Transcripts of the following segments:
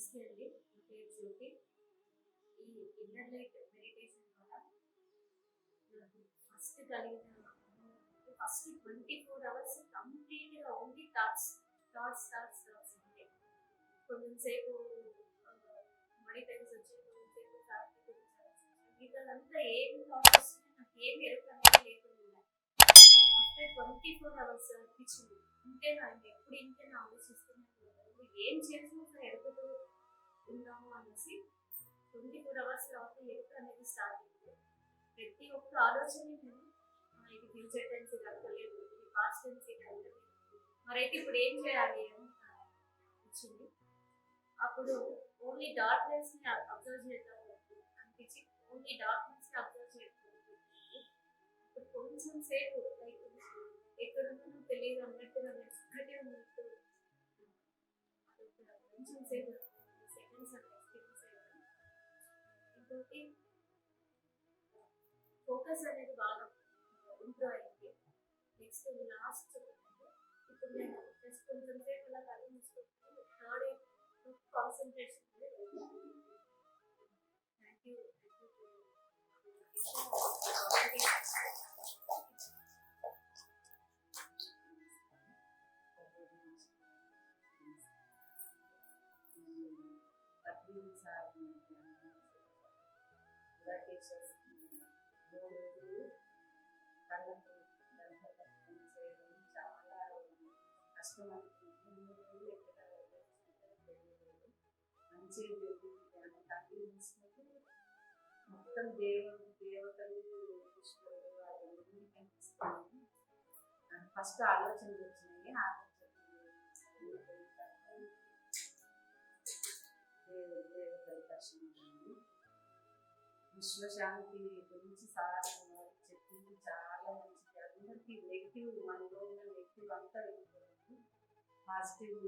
నమస్తే అండి. నా పేరు జ్యోతి. ఈ ఇన్నర్ లైట్ మెడిటేషన్ ద్వారా నాకు ఫస్ట్ కలిగిన ఫస్ట్ ట్వంటీ ఫోర్ అవర్స్ కంప్లీట్గా only thoughts thoughts thoughts thoughts అంటే కొంచెంసేపు సేపు టైమ్స్ వచ్చి కొంచెంసేపు మిగతాదంతా ఏం థాట్స్ వస్తున్నాయి నాకు ఏమి ఎరుక లేకుండా ఆఫ్టర్ ట్వంటీ ఫోర్ అవర్స్ అనిపించింది. ఇంతే నా ఎప్పుడు ఇంతే నా ఆలోచిస్తున్నాను. ఏం చేసి పెట్టుకుందాము అనేసి ట్వంటీ ఫోర్ అవర్స్ తర్వాత ఎరుక అనేది స్టార్ట్ అయింది. ప్రతి ఒక్క ఆలోచన నేను ఇది ఫ్యూచర్ టెన్స్ ఇది ఇది పాస్ట్ టెన్స్ ఇది మరైతే ఇప్పుడు ఏం చేయాలి అని వచ్చింది. అప్పుడు ఓన్లీ డార్క్నెస్ని అబ్జర్వ్ చేద్దాం అనిపించి ఓన్లీ డార్క్నెస్ని అబ్జర్వ్ చేద్దాం ఇప్పుడు కొంచెం సేపు లైక్ ఎక్కడ ఉన్నానో తెలియదు అన్నట్టు నన్ను ఉన్నట్టు కొంచెం సేపు ఇంకోటి ఫోకస్ అనేది బాగా ఇంప్రూవ్ అయింది. నెక్స్ట్ లాస్ట్ ఇప్పుడు నేను జస్ట్ కొంచెం సేపు అలా కళ్ళు మూసుకుంటే థర్డ్ కాన్సన్ట్రేషన్ థ్యాంక్ యూ మొత్తం దేవుడు దేవతలు ఈశ్వరుడు అవన్నీ ఫస్ట్ ఆలోచనలు వచ్చినాయి ఆలోచనలు దేవుడు దేవతల దర్శనం విశ్వశాంతి గురించి సార్ చెప్పింది చాలా మంచిది. అందరికీ నెగిటివ్ మనలో ఉన్న నెగిటివ్ అంతా వెళ్ళిపోతుంది పాజిటివ్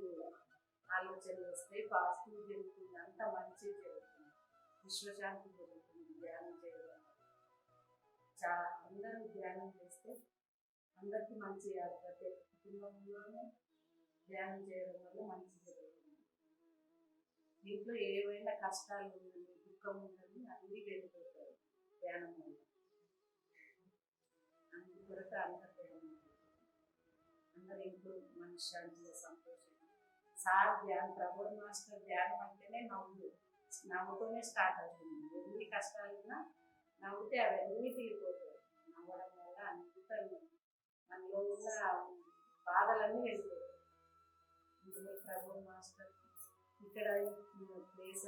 ఆలోచనలు వస్తాయి పాజిటివ్ జరుగుతుంది. అంత మంచి జరుగుతుంది. విశ్వశాంతి జరుగుతుంది. ధ్యానం చేయడం. వల్ల. చాలా అందరూ ధ్యానం చేస్తే అందరికీ మంచి ప్రతి కుటుంబంలోనే కుటుంబంలోనూ ధ్యానం చేయడం వల్ల మంచి జరుగుతుంది. ఇంట్లో ఏవైనా కష్టాలు ఉన్నాయి? దుఃఖం ఉన్నది అన్నీ వెళ్ళిపోతాయి ధ్యానం వల్ల. అందుకొరకు అందరు ధ్యానం అందరి ఇంట్లో మనశ్శాంతిగా సంతోషం సార్ ధ్యానం ప్రభుత్వ మాస్టర్ ధ్యానం అంటేనే నవ్వు నవ్వుతోనే స్టార్ట్ అవుతుంది. ఎన్ని కష్టాలున్నా నవ్వుతే అవన్నీ తీరిపోతాయి. నవ్వడం వల్ల అంతా మనలో ఉన్న బాధలన్నీ వెళ్ళిపోతాయి. ఇందులో ప్రభు మాస్టర్ ఇక్కడ ప్లేస్ ప్లేస్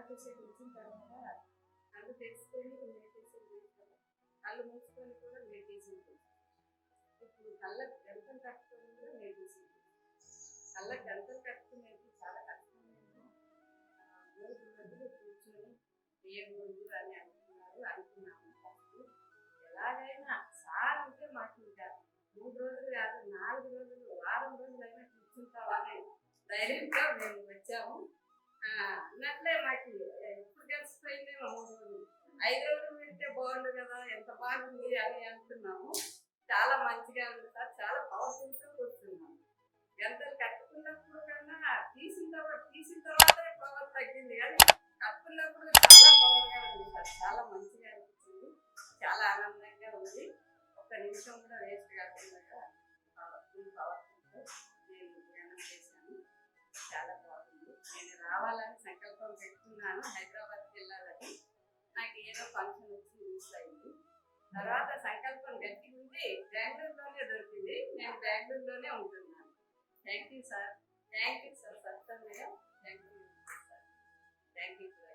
విరాటేశ్వరి వచ్చిన తర్వాత కళ్ళు తెచ్చుకొని మెడిటేషన్ చేస్తాను కళ్ళు మూసుకొని కూడా మెడిటేషన్ చేస్తాను ఇప్పుడు కళ్ళ గంటలు కట్టుకొని కూడా మెడిటేషన్ చేస్తాను కళ్ళ గంటలు కట్టుకునేది చాలా కష్టం నేను మూడు రోజులు కూర్చొని దేవుడు అని అంటున్నారు అనుకున్నాము ఫస్ట్. ఎలాగైనా సార్ అంటే మాకు ఇంకా మూడు రోజులు కాదు నాలుగు రోజులు వారం రోజులు అయినా కూర్చుంటామని ధైర్యంగా మేము వచ్చాము ఆ, అన్నట్లే మాకు ఎప్పుడు కలిసిపోయిందేమో మూడు రోజులు ఐదు రోజులు పెడితే బాగుండు కదా ఎంత బాగుంది అని అంటున్నాము. చాలా మంచిగా ఉంది సార్ చాలా పవర్ఫుల్గా కూర్చున్నాము. ఎంత కట్టుకున్నప్పుడు కన్నా తీసిన తర్వాత తీసిన తర్వాత పవర్ తగ్గింది కానీ కట్టుకున్నప్పుడు చాలా పవర్గా ఉంది సార్. చాలా మంచిగా అనిపించింది చాలా ఆనందంగా ఉంది. ఒక్క నిమిషం కూడా వేస్ట్ కాకుండా పవర్ఫుల్ పవర్ఫుల్ నేను ప్రయాణం చేశాను. చాలా బాగుంది. నేను రావాలని సంకల్పం పెట్టుకున్నాను. హైదరాబాద్ ఏదో ఫంక్షన్ వచ్చి మిస్ అయింది తర్వాత సంకల్పం గట్టి ఉంది బెంగళూరులోనే దొరికింది నేను బెంగళూరులోనే ఉంటున్నాను thank you sir thank you sir సత్సంగా thank you sir thank you sir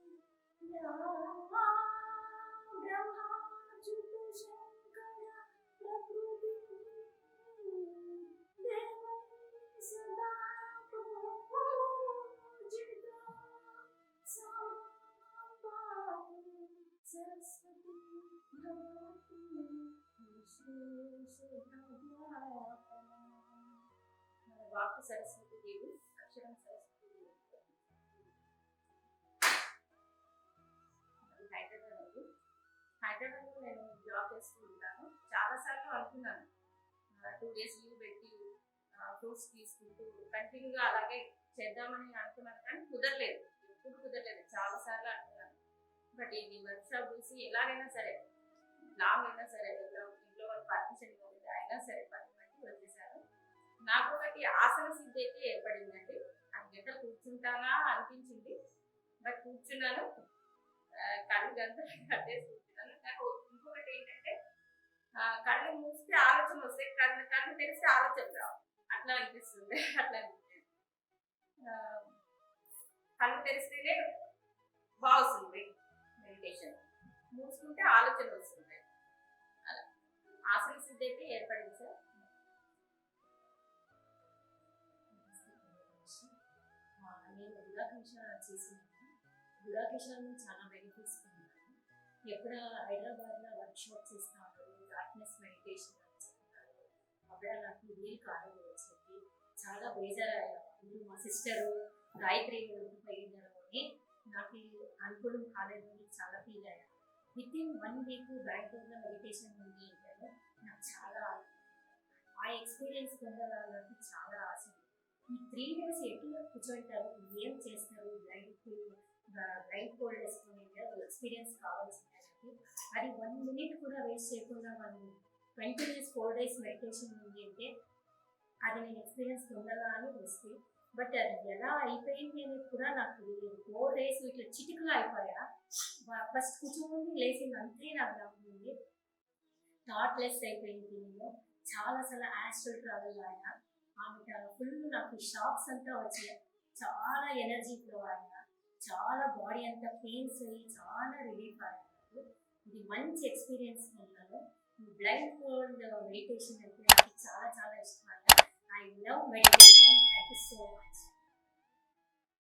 మన వాక్కు సరస్వతి అక్షరం సరస్వతి హైదరాబాద్ హైదరాబాద్లో నేను జాబ్ చేస్తూ ఉంటాను చాలాసార్లు అనుకున్నాను టూ డేస్ పెట్టి ఫ్రూట్స్ తీసుకుంటూ కంటిన్యూగా అలాగే చేద్దామని అనుకున్నాను కానీ కుదరలేదు ఎప్పుడు కుదరలేదు చాలా సార్లు అనుకున్నాను బట్ ఇది వర్క్షాప్ చూసి ఎలాగైనా సరే లాంగ్ అయినా సరే పర్మిషన్ ఇవ్వలేదు అయినా సరే పని బట్టి వచ్చేసారు. నాకు ఒకటి ఆసన సిద్ధి అయితే ఏర్పడిందండి. ఆ గంట కూర్చుంటానా అనిపించింది. బట్ కూర్చున్నాను. కళ్ళు గంట కట్టేసి కూర్చున్నాను. నాకు ఇంకొకటి ఏంటంటే కళ్ళు మూస్తే ఆలోచన వస్తాయి. కళ్ళు కళ్ళు తెలిస్తే ఆలోచన రావు. అట్లా అనిపిస్తుంది. అట్లా కళ్ళు తెరిస్తేనే నేను గుడాకృష్ణ గుడా గుడాకృష్ణలో చాలా బెనిఫిట్స్ పొందాను ఎక్కడ హైదరాబాద్లో వర్క్ షాప్స్ ఇస్తాను డార్క్నెస్ మెడిటేషన్ అని అప్పుడు నాకు వీలు కాలేదు వచ్చింది. చాలా బేజారయ్యాను మా సిస్టరు గాయత్రి పోయినారు అని నాకు అనుకూలం కాలేదు అని చాలా ఫీల్ అయ్యాను విత్ ఇన్ వన్ వీక్ బెంగళూరులో మెడిటేషన్ ఉంది అంటే నాకు చాలా ఆ ఎక్స్పీరియన్స్ పొందాలని చాలా ఆశ ఉంది. ఈ త్రీ డేస్ ఎట్లా కూర్చుంటారు ఏం చేస్తారు? బ్లైండ్ బ్లైండ్ కోల్డ్ వేసుకుని ఎక్స్పీరియన్స్ కావాల్సింది అది వన్ మినిట్ కూడా వేస్ట్ చేయకుండా మనం twenty days four days meditation ఉంది అంటే అది నేను ఎక్స్పీరియన్స్ పొందాలా అని వస్తే బట్ అది ఎలా అయిపోయింది అనేది కూడా నాకు ఫోర్ డేస్ ఇట్లా చిటికలు అయిపోయా? ఫస్ట్ కూర్చోని లేచింది అంతే నాకు నమ్ముతుంది థాట్లెస్ అయిపోయింది నేను. చాలా చాలా యాస్ట్రల్ ట్రావెల్ అయినా ఆమె ఫుల్ నాకు షాక్స్ అంతా వచ్చాయి. చాలా ఎనర్జీ ఫ్లో అయినా చాలా బాడీ అంతా పెయిన్స్ అయ్యి చాలా రిలీఫ్ అయ్యారు ఇది మంచి ఎక్స్పీరియన్స్ ఉన్నాను బ్లైండ్ ఫోల్డ్ మెడిటేషన్ అంటే నాకు చాలా చాలా ఇష్టం I love meditation thank you so much